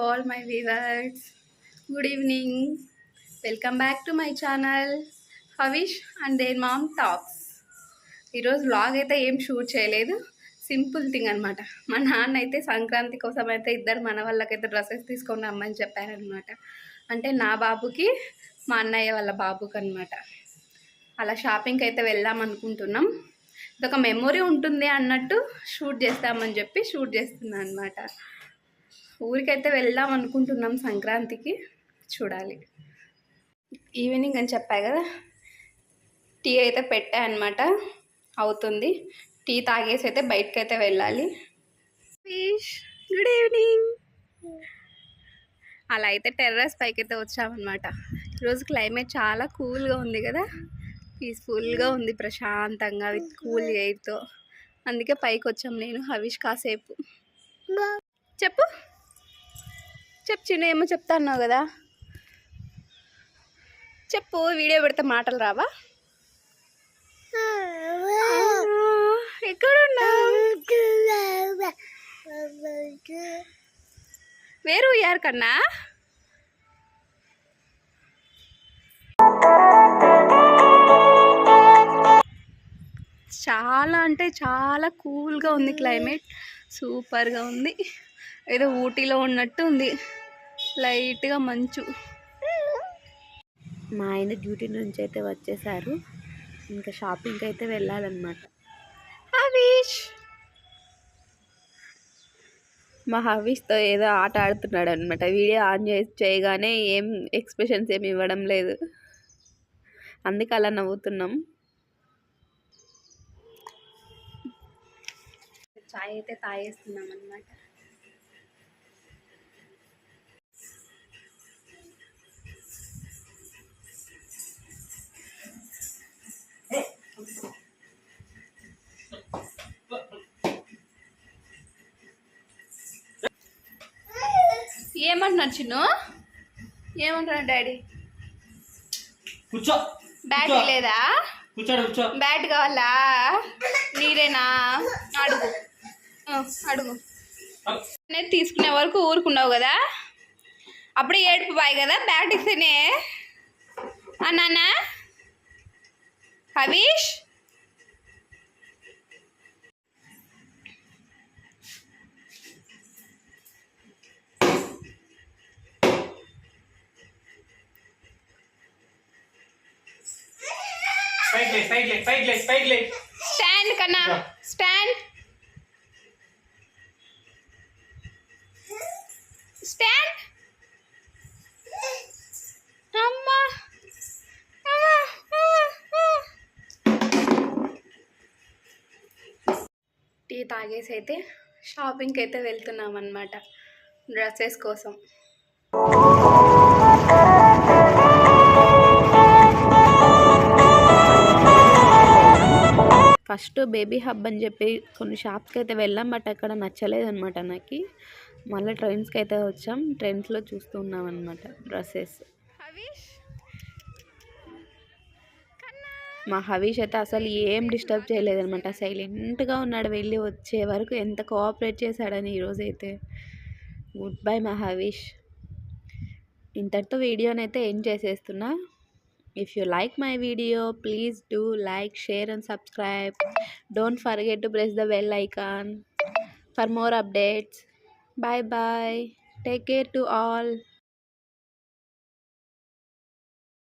All my viewers good evening welcome back to my channel Havish and their mom talks ఈరోజు vlog అయితే ఏం shoot చేయలేదు. Simple thing అనమాట మా నాన్న అయితే సంక్రాంతి కోసం అయితే ఇద్దరు మన వాళ్ళకైతే డ్రెస్సెస్ తీసుకొని రమ్మని చెప్పారనమాట అంటే నా బాబుకి మా అన్నయ్య వాళ్ళ బాబుకి అనమాట అలా షాపింగ్కి అయితే వెళ్దాం అనుకుంటున్నాం. ఇదొక మెమొరీ ఉంటుంది అన్నట్టు షూట్ చేస్తామని చెప్పి షూట్ చేస్తున్నాను అనమాట ఊరికైతే వెళ్దాం అనుకుంటున్నాం సంక్రాంతికి. చూడాలి. ఈవినింగ్ అని చెప్పా కదా టీ అయితే పెట్టా అనమాట అవుతుంది. టీ తాగేసి అయితే బయటకు అయితే వెళ్ళాలి గుడ్ ఈవినింగ్. అలా అయితే టెర్రస్ పైకి అయితే వచ్చామన్నమాట. ఈరోజు క్లైమేట్ చాలా కూల్గా ఉంది కదా. పీస్ఫుల్గా ఉంది ప్రశాంతంగా విత్ కూల్ ఎయిర్తో. అందుకే పైకి వచ్చాం నేను హవిష్ కాసేపు. చెప్పు. చెప్పు చిన్న ఏమో చెప్తా అన్నావు కదా. చెప్పు వీడియో పెడితే మాటలు రావా? ఎక్కడున్నావు? వేరు యార్ కన్నా? చాలా అంటే చాలా కూల్గా ఉంది క్లైమేట్. సూపర్గా ఉంది. ఏదో ఊటీలో ఉన్నట్టు ఉంది. లైట్గా మంచు. మా ఆయన డ్యూటీ నుంచి అయితే వచ్చేసారు. ఇంకా షాపింగ్కి అయితే వెళ్ళాలన్నమాట. హవీష్! మా హవీష్తో ఏదో ఆట ఆడుతున్నాడు అనమాట వీడియో ఆన్ చేసి చేయగానే ఏం ఎక్స్ప్రెషన్స్ ఏమి ఇవ్వడం లేదు. అందుకే అలా నవ్వుతున్నాం. చాయ్ అయితే తాగేస్తున్నాం అనమాట ఏమంటున్నారు చిన్ను? ఏమంటున్నాడు డాడీ? కూర్చో. బ్యాట్ లేదా? కూర్చోడు కూర్చో. బ్యాట్ కావాలా? నీరేనా? అడుగు. అడుగు. నేను తీసుకునే వరకు ఊరుకున్నావు కదా? అప్పుడే ఏడుపు బాయ్ కదా? బ్యాట్ ఇస్తేనే. అన్నానా హవీష్? స్టాండ్ కన్నా స్టాండ్ స్టాండ్ అమ్మా. టీ తాగేసి అయితే షాపింగ్కి అయితే వెళ్తున్నాం అనమాట డ్రెస్సెస్ కోసం. ఫస్ట్ బేబీ హబ్ అని చెప్పి కొన్ని షాప్స్కి అయితే వెళ్ళాం బట్ అక్కడ నచ్చలేదు అనమాట నాకు. మళ్ళీ ట్రెండ్స్కి అయితే వచ్చాం ట్రెండ్స్లో చూస్తూ ఉన్నాం అనమాట డ్రెస్సెస్ మా హవీష్ అయితే అసలు ఏం డిస్టర్బ్ చేయలేదనమాట సైలెంట్గా ఉన్నాడు వెళ్ళి వచ్చే వరకు ఎంత కోఆపరేట్ చేశాడని ఈరోజు అయితే. గుడ్ బై మా హవీష్. ఇంతటితో వీడియోనైతే ఎండ్ చేసేస్తున్నా. If you like my video, please do like, share and subscribe. Don't forget to press the bell icon for more updates. Bye bye. Take care to all.